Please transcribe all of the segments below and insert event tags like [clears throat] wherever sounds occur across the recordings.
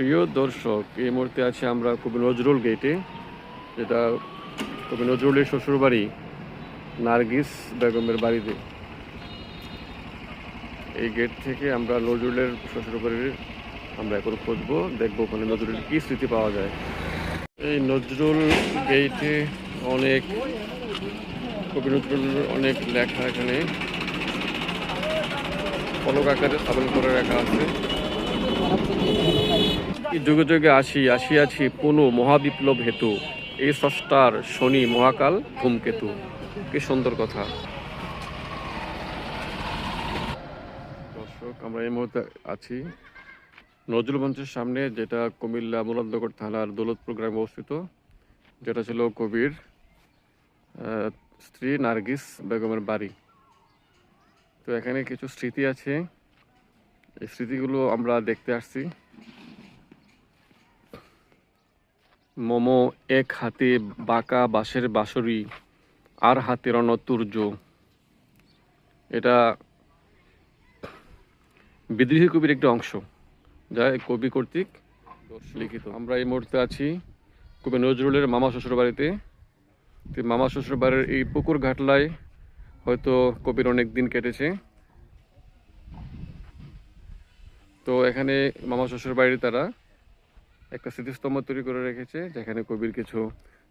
প্রিয় দর্শক, এই মুহূর্তে আছি আমরা কবি নজরুল গেটে যেটা কবি নজরুলের শ্বশুরবাড়ি, নার্গিস বেগমের বাড়িতে। এই গেট থেকে আমরা নজরুলের শ্বশুরবাড়ির আমরা এখন খুঁজবো, দেখব ওখানে নজরুলের কী স্মৃতি পাওয়া যায়। এই নজরুল গেটে অনেক, কবি নজরুলের অনেক লেখা এখানে। ফলক আকারে স্থাপন করে রাখা আছে। যুগে যুগে আসি, আসিয়াছি পুনঃ মহাবিপ্লব হেতু। এই স্রষ্টার শনি মহাকাল ধূমকেতু। কি সুন্দর কথা। দর্শক, আমরা এই মুহূর্তে আছি নজরুল মঞ্চের সামনে, যেটা কুমিল্লা মুরাদনগর থানার দৌলতপুর গ্রামে অবস্থিত, যেটা ছিল কবির স্ত্রী নার্গিস বেগমের বাড়ি। তো এখানে কিছু স্মৃতি আছে। এই স্মৃতিগুলো আমরা দেখতে আসছি। মোমো এক হাতে বাঁকা বাঁশের বাঁশরি আর হাতে রণতুর্য এটা বিদ্রোহী কবির একটি অংশ যা কবি কর্তৃক লিখিত। আমরা এই মুহূর্তে আছি কবি নজরুলের মামা শ্বশুর বাড়িতে। তো মামা শ্বশুর বাড়ির এই পুকুর ঘাটলায় হয়তো কবির অনেক দিন কেটেছে। তো এখানে মামা শ্বশুর বাড়ির তারা একটা স্মৃতিস্তম্ভ তৈরি করে রেখেছে, যেখানে কবির কিছু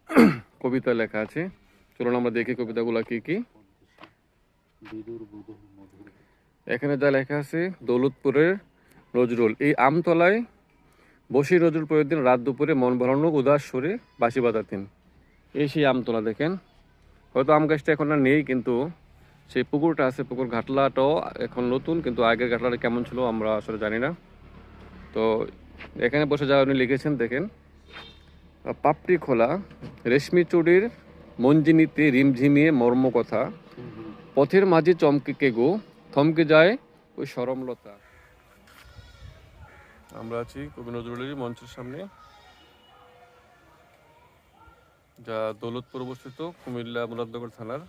[clears throat] কবিতা লেখা আছে। চলুন আমরা দেখি কবিতাগুলো কি কি। এখানে যা লেখা আছে, দৌলতপুরের নজরুল। এই আমতলায় বসি নজরুল প্রতিদিন রাত দুপুরে মন ভরানো উদাস সুরে বাঁশি বাজাতেন। এই সেই আমতলা দেখেন। হয়তো আম গাছটা এখন আর নেই, কিন্তু সেই পুকুরটা আছে, পুকুর ঘাটলাটাও এখন নতুন, কিন্তু আগের ঘাটলাটা কেমন ছিল আমরা আসলে জানি না। তো এখানে বসে যা উনি লিখেছেন, দেখেন। পাপড়ি খোলা, রেশমি চুড়ির মঞ্জিনীতে রিমঝিমিয়ে মর্ম কথা, পথের মাঝে চমকে কে গো থমকে যায় ওই সরমলতা। আমরা আছি কবি নজরুলের মঞ্চের সামনে। যা দৌলতপুর অবস্থিত কুমিল্লা মুরাদনগর থানার,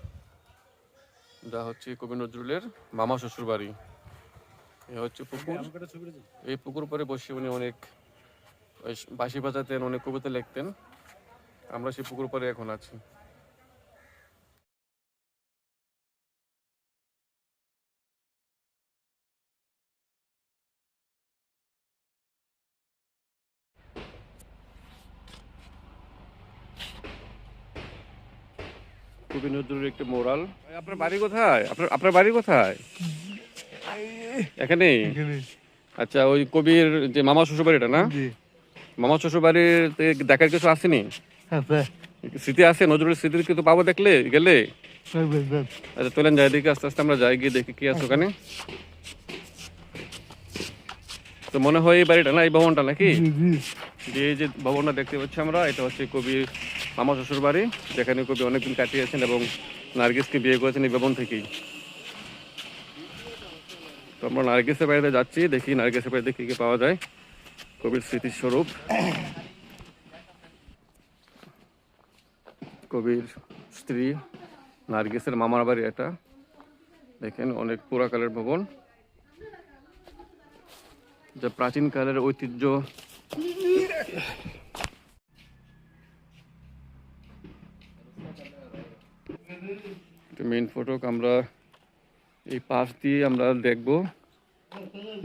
যা হচ্ছে কবি নজরুলের মামা শ্বশুর বাড়ি এ হচ্ছে পুকুর। এই পুকুর পরে বসে উনি অনেক বাঁশি বাজাতেন অনেক কবিতা লিখতেন। আমরা সেই পুকুর পরে এখন আছি। কবি নজরুলের একটি মোরাল। আপনার বাড়ি কোথায়? আপনার আপনার বাড়ি কোথায়? এখানে? আচ্ছা ওই কবির যে মামা শ্বশুর বাড়িটা না মামা শ্বশুর বাড়ির দেখার কিছু আসেনি? স্মৃতি আছে? নজরুলের স্মৃতির কিন্তু পাবো দেখলে? গেলে? আচ্ছা চলেন যাই দেখি আস্তে আস্তে আমরা যাই গিয়ে দেখি কি আছে ওখানে। তো মনে হয় এই বাড়িটা না? এই ভবনটা নাকি? যে এই যে ভবনটা দেখতে পাচ্ছি আমরা এটা হচ্ছে কবি মামা শ্বশুর বাড়ি যেখানে কবি অনেকদিন কাটিয়েছেন এবং নার্গিসকে বিয়ে করেছেন এই ভবন থেকেই। তো আমরা নার্গিসের বাড়িতে যাচ্ছি, দেখি নার্গিসের বাড়িতে কি কী পাওয়া যায়। কবির স্মৃতিস্বরূপ। কবির স্ত্রী, নার্গিসের মামার বাড়ি এটা। দেখেন, অনেক পুরাকালের ভবন। যা প্রাচীনকালের ঐতিহ্য। মেইন ফটক আমরা এই পাশ দিয়ে আমরা দেখব।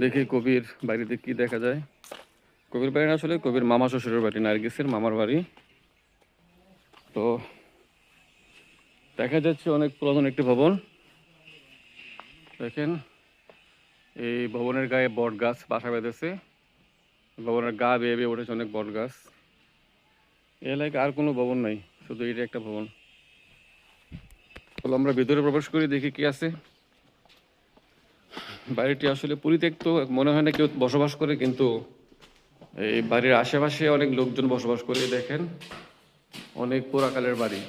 দেখি কবির বাড়িতে কি দেখা যায়। কবির বাড়ি আসলে কবির মামা শ্বশুরের বাড়ি, নার্গিসের মামার বাড়ি। তো দেখা যাচ্ছে অনেক পুরাতন একটি ভবন। দেখেন, এই ভবনের গায়ে বট গাছ বাসা বেঁধেছে। ভবনের গা বেয়ে বেয়ে উঠেছে অনেক বট গাছ। এ এলাকায় আর কোনো ভবন নাই, শুধু এটা একটা ভবন। চলো আমরা ভিতরে প্রবেশ করি, দেখি কি আছে। বাড়িটি আসলে পরিত্যক্ত মনে হয় না কেউ বসবাস করে কিন্তু এই বাড়ির আশেপাশে অনেক লোকজন বসবাস করে দেখেন। অনেক পুরাকালের বাড়ি।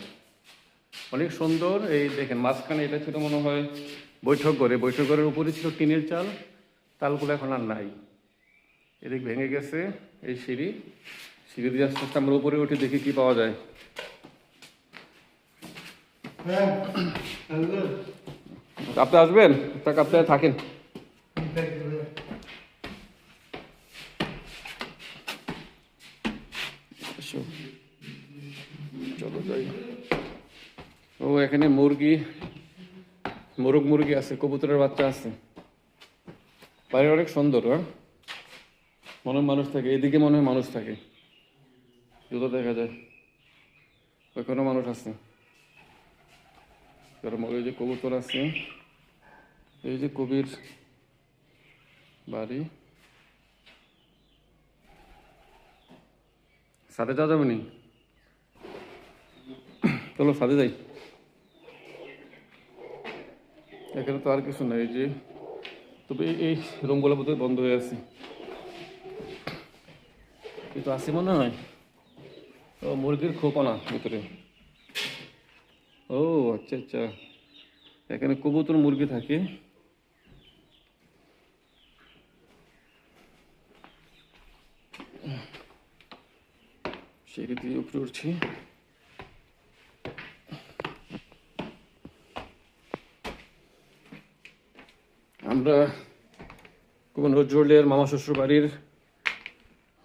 অনেক সুন্দর এই দেখেন মাঝখানে এটা ছিল মনে হয় বৈঠক করে বৈঠক ঘরের উপরে ছিল টিনের চাল তালগুলো এখন আর নাই। এদিক ভেঙে গেছে এই সিঁড়ি। সিঁড়ি দিয়ে আস্তে আস্তে আমরা উপরে উঠে দেখি কি পাওয়া যায়। আপনি আসবেন? তাক আপনি থাকেন। চলো যাই ও, এখানে মুরগি, মোরগ মুরগি আছে, কবুতরের বাচ্চা আছে। বাড়ি অনেক সুন্দর হ্যাঁ? মনে হয় মানুষ থাকে, এদিকে মনে হয় মানুষ থাকে। জুতো দেখা যায়। ওইখানে মানুষ আছে। তার মনে যে কবুতর আছে, এই যে কবির বাড়ি। সাথে যাওয়া যাবে নি? চলো সাথে যাই। এখানে তো আর কিছু নাই যে, তবে এই- রুমগুলো বোধহয় বন্ধ হয়ে আছে। কিন্তু আসি মনে হয়? ও, মুরগির খোপানা ভিতরে। ও আচ্ছা আচ্ছা। এখানে কবুতর মুরগি থাকে। সিঁড়ি দিয়ে উপরে উঠছি। আমরা কোন নজরুলের মামা শ্বশুর বাড়ির,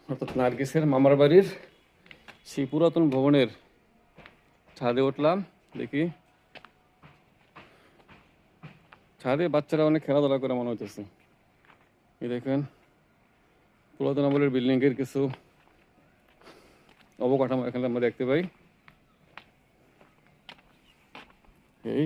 অর্থাৎ নার্গিসের মামার বাড়ির সেই পুরাতন ভবনের ছাদে উঠলাম, দেখি। ছাদে বাচ্চারা অনেক খেলাধুলা করে মনে হইতেছে। এই দেখেন, পুরাতন আমলের বিল্ডিং এর কিছু অবকাঠামো এখানে আমরা দেখতে পাই। এই।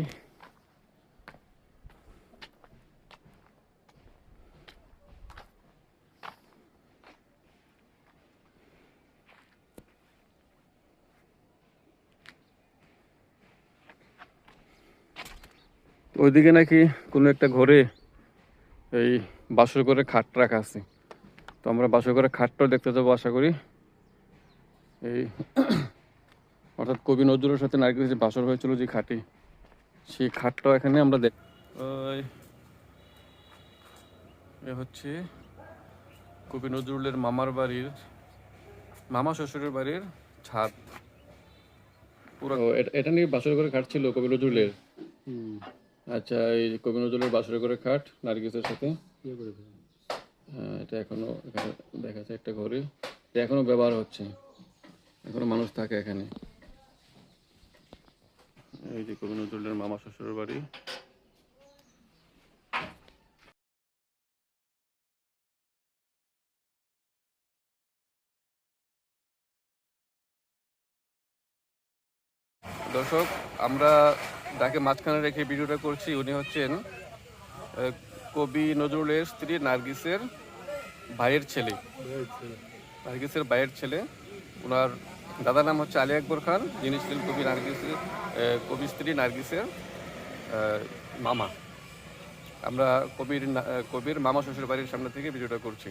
ওইদিকে নাকি কোনো একটা ঘরে এই বাসর করে খাট রাখা আছে। তো আমরা বাসর করে খাটটাও দেখতে যাব আশা করি। এই অর্থাৎ কবি নজরুলের সাথে নারকেল যে বাসর হয়েছিল যে খাটে সেই খাটটাও এখানে আমরা দেখ হচ্ছে কবি নজরুলের মামার বাড়ির মামা শ্বশুরের বাড়ির ছাদ। পুরো এটা নিয়ে বাসর করে খাট ছিল কবি নজরুলের? আচ্ছা এই কবি নজরুলের বাসর করে খাট নার্গিসের সাথে? এটা এখনও এখানে দেখা যাচ্ছে একটা ঘরে। এটা এখনও ব্যবহার হচ্ছে। এখনও মানুষ থাকে এখানে। এই যে কবি নজরুলের মামা শ্বশুরের বাড়ি। দর্শক আমরা যাকে মাঝখানে রেখে ভিডিওটা করছি। উনি হচ্ছেন আহ, কবি নজরুলের স্ত্রী নার্গিসের ভাইয়ের ছেলে। নার্গিসের ভাইয়ের ছেলে। ওনার দাদার নাম হচ্ছে আলী আকবর খান, যিনি ছিলেন কবি নার্গিসের কবি স্ত্রী নার্গিসের মামা। আমরা কবির কবির মামা শ্বশুর বাড়ির সামনে থেকে ভিডিওটা করছি।